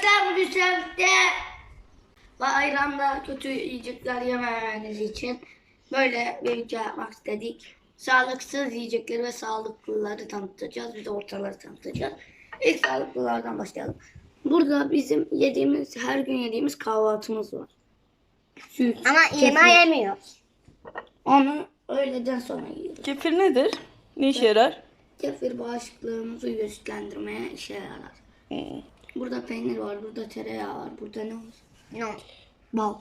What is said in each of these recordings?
arkadaşlar bugün sizlerle bayramda kötü yiyecekler yememeniz için böyle bir video yapmak istedik. Sağlıksız yiyecekleri ve sağlıklıları tanıtacağız. Bir de ortaları tanıtacağız. İlk sağlıklılardan başlayalım. Burada bizim yediğimiz, her gün yediğimiz kahvaltımız var. Süt, Ama yemeği yemiyor. Onu öğleden sonra yiyoruz. Kefir nedir? Ne işe yarar? Kefir bağışıklığımızı güçlendirmeye işe yarar. Hmm. Burada peynir var, burada tereyağı var, burada ne var? No. Bal.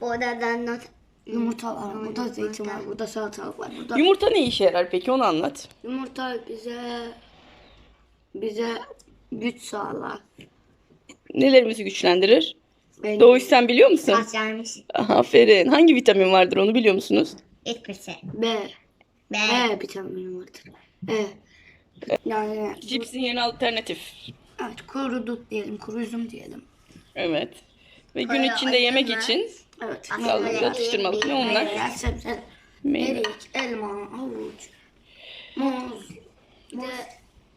Burada da not. Yumurta var, burada zeytin var, burada salatalık var, burada Yumurta ne işe yarar peki onu anlat. yumurta bize bize güç sağlar. Nelerimizi güçlendirir? Benim- Doğuş sen biliyor musun? Başarmış. Aferin. Hangi vitamin vardır onu biliyor musunuz? Hiçbir şey. B. B. E vitamini vardır. E. Yani Cipsin yeni alternatif. Evet, kuru dut diyelim, kuru üzüm diyelim. Evet. Ve gün içinde yemek mı? için Evet. sağlıklı atıştırmalık ne onlar? Meyveler, Meyve. erik, elma, havuç, muz, bir de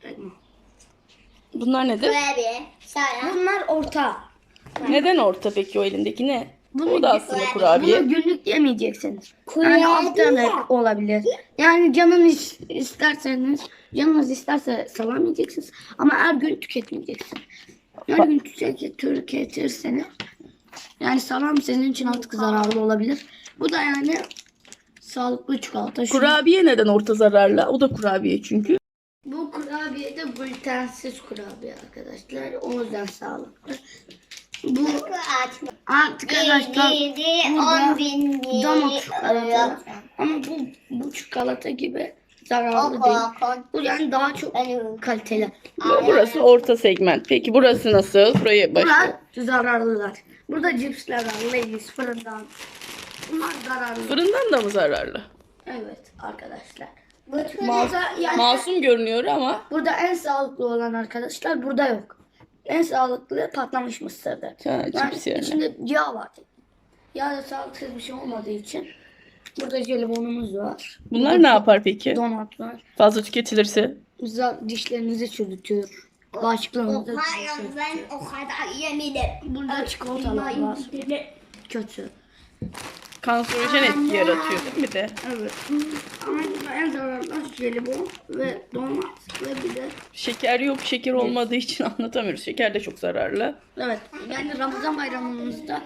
elma. Bunlar nedir? Kurabiye. Bunlar orta. Neden orta peki o elindeki ne? Bunu O da aslında kurabiye. Bunu günlük yemeyeceksiniz. Yani haftalık olabilir. Yani canınız isterseniz, canınız isterse salam yiyeceksiniz. Ama her gün tüketmeyeceksiniz. Her gün tüket, tüketirseniz yani salam senin için artık zararlı olabilir. Bu da yani sağlıklı çikolata. Şu- Kurabiye neden orta zararlı? O da kurabiye çünkü. Bu kurabiye de glutensiz kurabiye arkadaşlar. O yüzden sağlıklı. Bu arkadaşlar burada 10 bin damak çikolata. Ama bu, bu çikolata gibi zararlı değil. Bu yani daha çok kaliteli. Burası orta segment. Peki burası nasıl? Buraya baş. Bunlar zararlılar. Burada cipsler var. Lay's fırından. Bunlar zararlı. Fırından da mı zararlı? Evet arkadaşlar. Ma- Burada, yani, masum görünüyor ama burada en sağlıklı olan arkadaşlar burada yok. En sağlıklı patlamış mısırdır. Ha, Yani cips yerine. içinde yağ var. Yağ da sağlıksız bir şey olmadığı için. Burada jelibonumuz var. bunlar ne yapar peki? Donat var. Fazla tüketilirse. Güzel dişlerinizi çürütüyor. Bağışıklığınızı Hayır çürütüyor. ben o kadar yemedim. Burada çikolatalar var. Kötü. Kanserojen etki yaratıyor değil mi bir de? Evet. Ama en zararlı jelibon ve donat ve bir de Şeker yok. Şeker olmadığı için anlatamıyoruz. Şeker de çok zararlı. evet yani Ramazan bayramımızda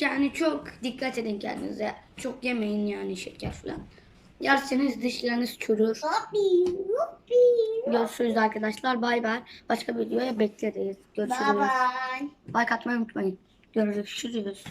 yani çok dikkat edin kendinize. Çok yemeyin yani şeker falan. Yerseniz dişleriniz çürür. Görüşürüz arkadaşlar. Bay bay. Başka videoya bekleriz. Görüşürüz. Bye bye. Like atmayı unutmayın. Görüşürüz.